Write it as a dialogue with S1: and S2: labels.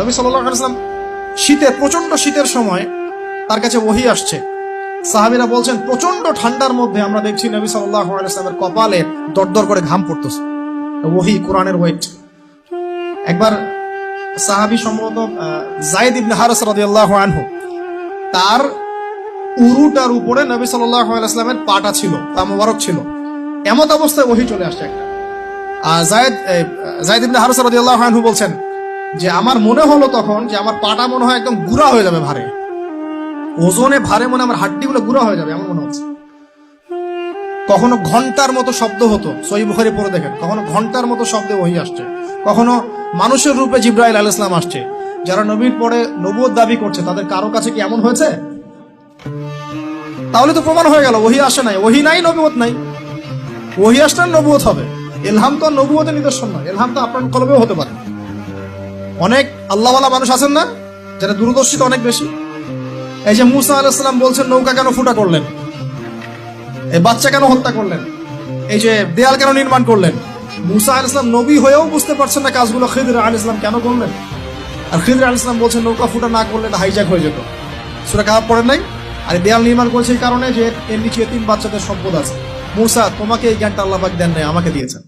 S1: নবী সাল্লাম শীতে প্রচণ্ড শীতের সময় তার কাছে ওহি আসছে। সাহাবিরা বলছেন প্রচণ্ড ঠান্ডার মধ্যে আমরা দেখছি নবী সাল্লামের কপালে দরদর করে ঘাম পড়তেছে। ওহি কোরআনের ওয়েট। একবার সাহাবি সম্ভবত জায়েদ ইবনে হারস রাদিয়াল্লাহু আনহু, তার উরুটার উপরে নবী ওয়াসাল্লামের পাটা ছিল তা মোবারক ছিল। এমত অবস্থায় ওহি চলে আসছে একটা। জায়েদ জায়েদ ইবনে হারস রাদিয়াল্লাহু আনহু বলছেন যে আমার মনে হলো তখন যে আমার পাটা মনে হয় একদম গুড়া হয়ে যাবে ভারে। ওজনে ভারে মনে আমার হাড্ডিগুলো গুড়া হয়ে যাবে, এমন মনে হচ্ছে। কখনো ঘণ্টার মতো শব্দ হতো, সই বুখারি পরে দেখেন, কখনো ঘণ্টার মতো শব্দে ওহি আসছে। কখনো মানুষের রূপে জিব্রাইল আল ইসলাম আসছে। যারা নবীর পরে নবুয় দাবি করছে, তাদের কারও কাছে কি এমন হয়েছে? তাহলে তো প্রমাণ হয়ে গেল, ওহি আসে নাই, ওহি নাই, নবুয়ত নাই। ওহি আসলে নবুয়ত হবে। এলহাম তো আর নিদর্শন নয়, এলহাম তো আপনার কলবেও হতে পারে। অনেক আল্লাহওয়ালা মানুষ আছেন না, যারা দূরদর্শিতা অনেক বেশি। এই যে মুসা আলাইসালাম বলছেন, নৌকা কেন ফুটা করলেন? এই বাচ্চা কেন হত্যা করলেন? এই যে দেয়াল কেন নির্মাণ করলেন? মুসা আল ইসলাম নবী হয়েও বুঝতে পারছেন না কাজগুলো। খিদর আল ইসলাম কেন করলেন? আর খিদর আল ইসলাম বলছেন, নৌকা ফুটা না করলে হাইজ্যাক হয়ে যেত। সুরা খারাপ পড়েন নাই? আর দেয়াল নির্মাণ করেছে এই কারণে যে এর নিচে তিন বাচ্চাদের সম্পদ আছে। মুসা, তোমাকে এই জ্ঞানটা আল্লাহ দেন নাই, আমাকে দিয়েছেন।